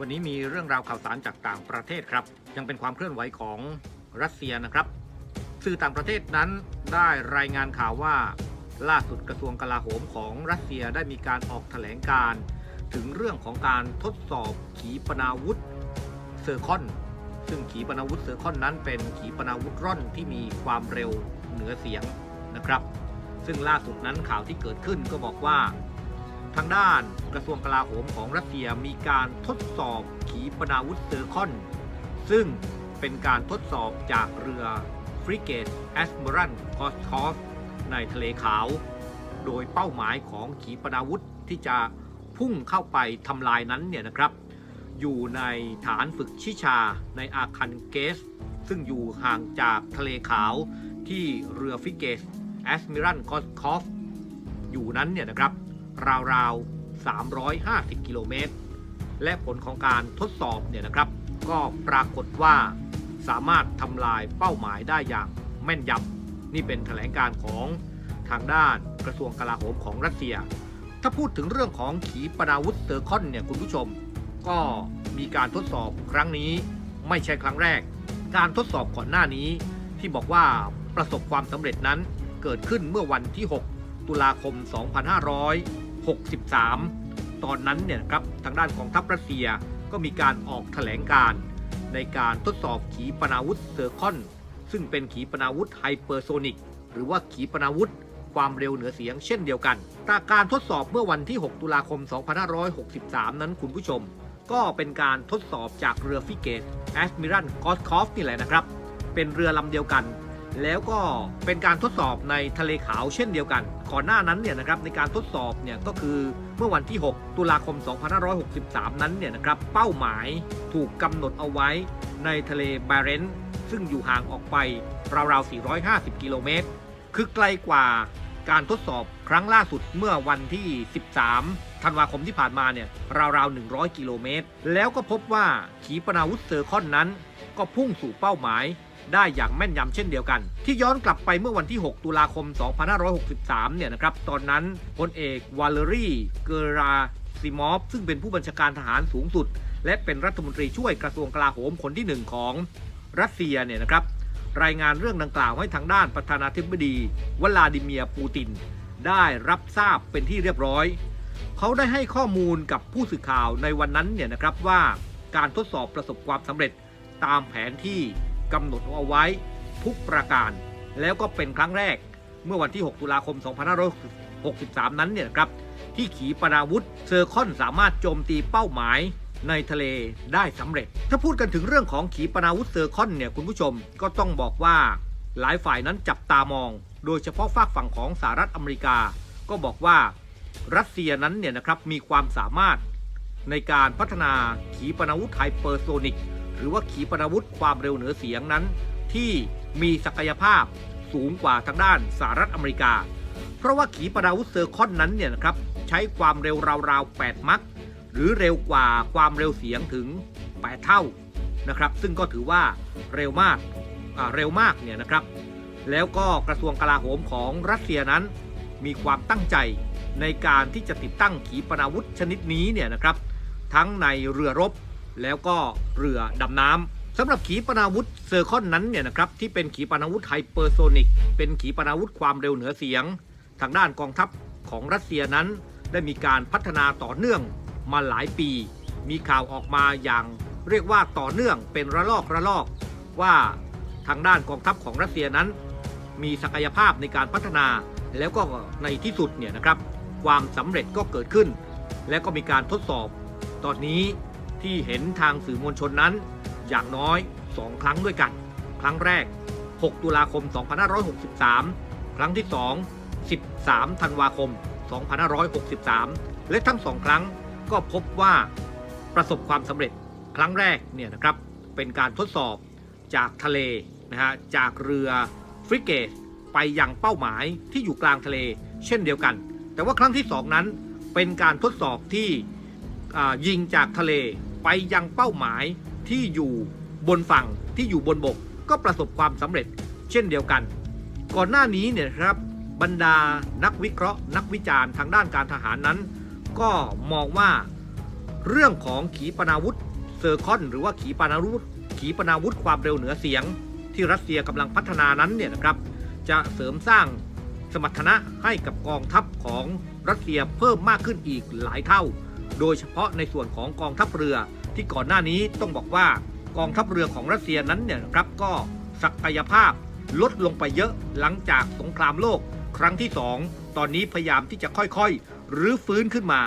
วันนี้มีเรื่องราวข่าวสารจากต่างประเทศครับ ยังเป็นความเคลื่อนไหวของรัสเซียนะครับ สื่อต่างประเทศนั้นได้รายงานข่าวว่า ล่าสุดกระทรวงกลาโหมของรัสเซียได้มีการออกแถลงการถึงเรื่องของการทดสอบขีปนาวุธเซอร์คอน ซึ่งขีปนาวุธเซอร์คอนนั้นเป็นขีปนาวุธร่อนที่มีความเร็วเหนือเสียงนะครับ ซึ่งล่าสุดนั้นข่าวที่เกิดขึ้นก็บอกว่า ทางด้านกระทรวงกลาโหมของรัสเซียมีการทดสอบขีปนาวุธเซอร์คอน ซึ่งเป็นการทดสอบจากเรือฟริเกตแอสเมรันคอสคอฟในทะเลขาว โดยเป้าหมายของขีปนาวุธที่จะพุ่งเข้าไปทำลายนั้นเนี่ยนะครับ อยู่ในฐานฝึกชิชาในอาคันเกส ซึ่งอยู่ห่างจากทะเลขาวที่เรือฟริเกตแอสเมรันคอสคอฟอยู่นั้นเนี่ยนะครับ ราวๆ 350 กิโลเมตร และผลของการทดสอบเนี่ยนะครับ ก็ปรากฏว่าสามารถทำลายเป้าหมายได้อย่างแม่นยำนี่เป็นแถลงการของทางด้านกระทรวงกลาโหมของรัสเซีย ถ้าพูดถึงเรื่องของขีปนาวุธเซอร์คอนเนี่ยคุณผู้ชม ก็มีการทดสอบครั้งนี้ไม่ใช่ครั้งแรก การทดสอบก่อนหน้านี้ ที่บอกว่าประสบความสำเร็จนั้นเกิดขึ้นเมื่อวันที่ 6 ตุลาคม 63 ตอนนั้นเนี่ยครับทางด้านของทัพรัสเซียก็มีการออกแถลงการในการทดสอบขีปนาวุธเซอร์คอน ซึ่งเป็นขีปนาวุธไฮเปอร์โซนิกหรือว่าขีปนาวุธความเร็วเหนือเสียงเช่นเดียวกันแต่การทดสอบเมื่อวันที่ 6 ตุลาคม 2563 นั้นคุณผู้ชม ก็เป็นการทดสอบจากเรือฟิเกตแอสมิรันกอสคอฟนี่แหละนะครับ เป็นเรือลำเดียวกัน แล้วก็เป็นการทดสอบในทะเลขาวเช่นเดียวกัน ก่อนหน้านั้นเนี่ยนะครับในการทดสอบเนี่ยก็คือเมื่อวันที่ 6 ตุลาคม 2563 นั้นเนี่ยนะครับเป้าหมายถูกกำหนดเอาไว้ในทะเลบาเรนต์ซึ่งอยู่ห่างออกไปราวๆ 450 กิโลเมตร คือไกลกว่าการทดสอบครั้งล่าสุดเมื่อวันที่ 13 ธันวาคมที่ผ่านมาเนี่ยราวๆ 100 กิโลเมตร แล้วก็พบว่าขีปนาวุธเซอร์คอนนั้น ก็พุ่งสู่เป้าหมายได้อย่างแม่นยำเช่นเดียวกัน ที่ย้อนกลับไปเมื่อวันที่ 6 ตุลาคม 2563 เนี่ยนะครับ ตอนนั้นพลเอกวาเลรีเกราซิมอฟซึ่งเป็นผู้บัญชาการทหารสูงสุด และเป็นรัฐมนตรีช่วยกระทรวงกลาโหมคนที่หนึ่งของรัสเซียเนี่ยนะครับ รายงานเรื่องดังกล่าวให้ทางด้านประธานาธิบดีวลาดิเมียร์ปูติน ได้รับทราบเป็นที่เรียบร้อย เขาได้ให้ข้อมูลกับผู้สื่อข่าวในวันนั้นเนี่ยนะครับว่าการทดสอบประสบความสำเร็จตามแผนที่กำหนดเอาไว้ทุกประการ แล้วก็เป็นครั้งแรกเมื่อวันที่ 6 ตุลาคม 2563 นั้นเนี่ยครับที่ขีปนาวุธเซอร์คอนสามารถโจมตีเป้าหมายในทะเลได้สำเร็จ ถ้าพูดกันถึงเรื่องของขีปนาวุธเซอร์คอนเนี่ยคุณผู้ชมก็ต้องบอกว่าหลายฝ่ายนั้นจับตามอง โดยเฉพาะฝากฝั่งของสหรัฐอเมริกา ก็บอกว่า รัสเซียนั้นเนี่ยนะครับมีความสามารถในการพัฒนาขีปนาวุธไฮเปอร์โซนิกหรือว่าขีปนาวุธความเร็วเหนือเสียงนั้น ที่มีศักยภาพสูงกว่าทางด้านสหรัฐอเมริกา เพราะว่าขีปนาวุธเซอร์คอนนั้นเนี่ยนะครับใช้ความเร็วราวๆ 8 มัคหรือเร็วกว่าความเร็วเสียงถึง 8 เท่านะครับ ซึ่งก็ถือว่าเร็วมากเร็วมากเนี่ยนะครับ แล้วก็กระทรวงกลาโหมของรัสเซียนั้นมีความตั้งใจ ในการที่จะติดตั้งขีปนาวุธชนิดนี้เนี่ยนะครับ ทั้งในเรือรบแล้วก็เรือดำน้ำสำหรับขีปนาวุธเซอร์คอนนั้นเนี่ยนะครับที่เป็นขีปนาวุธไฮเปอร์โซนิกเป็นขีปนาวุธความเร็วเหนือเสียง ทางด้านกองทัพของรัสเซียนั้น ได้มีการพัฒนาต่อเนื่องมาหลายปี มีข่าวออกมาอย่างเรียกว่าต่อเนื่องเป็นระลอกระลอก ว่าทางด้านกองทัพของรัสเซียนั้น มีศักยภาพในการพัฒนาแล้วก็ในที่สุดเนี่ยนะครับ ความสำเร็จก็เกิดขึ้น และก็มีการทดสอบ ตอนนี้ที่เห็นทางสื่อมวลชนนั้น อย่างน้อย 2 ครั้งด้วยกัน ครั้งแรก 6 ตุลาคม 2563 ครั้งที่ 2 13 ธันวาคม 2563 และทั้งสองครั้งก็พบว่าประสบความสำเร็จครั้งแรกเนี่ยนะครับเป็นการทดสอบจากทะเลนะฮะจากเรือฟริเกตไปยังเป้าหมายที่อยู่กลางทะเล เช่นเดียวกัน แต่ว่าครั้งที่สองนั้นเป็นการทดสอบที่ยิงจากทะเลไปยังเป้าหมายที่อยู่บนฝั่งที่อยู่บนบก ก็ประสบความสำเร็จเช่นเดียวกัน ก่อนหน้านี้เนี่ยครับบรรดานักวิเคราะห์ นักวิจารณ์ทางด้านการทหารนั้น ก็มองว่าเรื่องของขีปนาวุธเซอร์คอน หรือว่าขีปนาวุธ ขีปนาวุธความเร็วเหนือเสียง ที่รัสเซียกำลังพัฒนานั้นเนี่ยนะครับจะเสริมสร้าง สมรรถนะให้กับกองทัพของรัสเซียเพิ่มมากขึ้นอีกหลายเท่า โดยเฉพาะในส่วนของกองทัพเรือ ที่ก่อนหน้านี้ต้องบอกว่ากองทัพเรือของรัสเซียนั้นเนี่ยครับก็ศักยภาพลดลงไปเยอะหลังจากสงครามโลก ครั้งที่ 2 ตอนนี้พยายามที่จะค่อยๆรื้อฟื้นขึ้นมา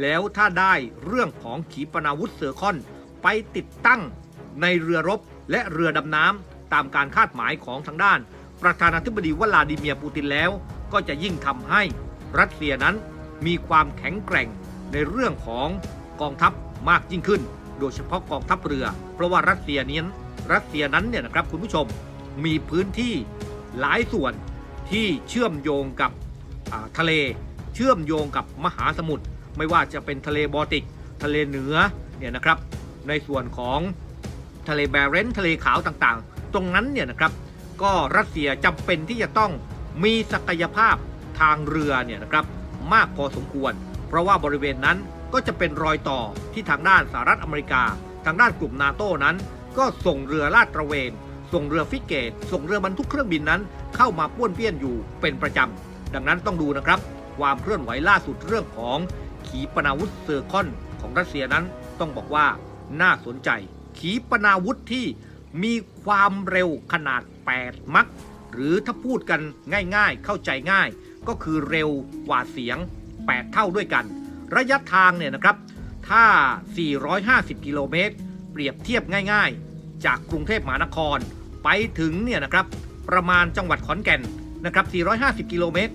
แล้วถ้าได้เรื่องของขีปนาวุธเสือคอนไปติดตั้งในเรือรบและเรือดำน้ำตามการคาดหมายของทางด้าน ประธานาธิบดีวลาดิเมียร์ปูตินแล้ว ก็จะยิ่งทำให้รัสเซียนั้นมีความแข็งแกร่งในเรื่องของกองทัพมากยิ่งขึ้น โดยเฉพาะกองทัพเรือ เพราะว่ารัสเซียนี้รัสเซียนั้นเนี่ยนะครับคุณผู้ชมมีพื้นที่หลายส่วนที่เชื่อมโยงกับทะเล เชื่อมโยงกับมหาสมุทรไม่ว่าจะเป็นทะเลบอลติก ทะเลเหนือเนี่ยนะครับ ในส่วนของทะเลแบเรนท์ทะเลขาวต่างๆ ตรงนั้นเนี่ยนะครับ ก็รัสเซียจำเป็นที่จะต้องมีศักยภาพทางเรือเนี่ยนะครับมากพอสมควร เพราะว่าบริเวณนั้นก็จะเป็นรอยต่อที่ทางด้านสหรัฐอเมริกา ทางด้านกลุ่มนาโต้นั้น ก็ส่งเรือลาดตระเวน ส่งเรือฟิกเกต ส่งเรือบรรทุกเครื่องบินนั้น เข้ามาป้วนเปี้ยนอยู่เป็นประจำ ดังนั้นต้องดูนะครับ ความเคลื่อนไหวล่าสุดเรื่องของขีปนาวุธเซอร์คอนของรัสเซียนั้นต้องบอกว่าน่าสนใจ ขีปนาวุธที่ มีความเร็วขนาด 8 มักหรือถ้าพูดกันง่ายๆ เข้าใจง่าย ก็คือเร็วกว่าเสียง 8 เท่าด้วยกัน ระยะทางเนี่ยนะครับ ถ้า 450 กิโลเมตร เปรียบเทียบง่ายๆ จากกรุงเทพมหานคร ไปถึงเนี่ยนะครับประมาณจังหวัดขอนแก่นนะครับ 450 กิโลเมตร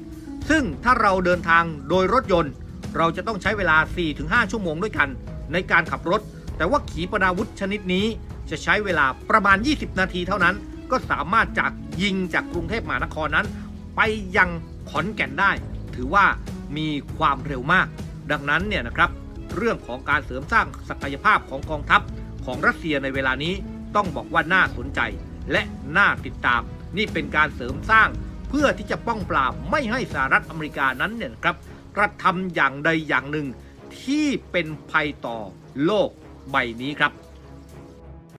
ซึ่งถ้าเราเดินทางโดยรถยนต์ เราจะต้องใช้เวลา 4-5 ชั่วโมงด้วยกัน ในการขับรถ แต่ว่าขีปนาวุธชนิดนี้ จะใช้เวลาประมาณ 20 นาทีเท่านั้น ก็สามารถจากยิงจากกรุงเทพมหานครนั้น ไปยังขอนแก่นได้ ถือว่ามีความเร็วมาก ดังนั้นเนี่ยนะครับ เรื่องของการเสริมสร้างศักยภาพของกองทัพของรัสเซียในเวลานี้ต้องบอกว่าน่าสนใจและน่าติดตาม นี่เป็นการเสริมสร้างเพื่อที่จะป้องปราบไม่ให้สหรัฐอเมริกานั้นเนี่ยครับกระทำอย่างใดอย่างหนึ่งที่เป็นภัยต่อโลกใบนี้ครับ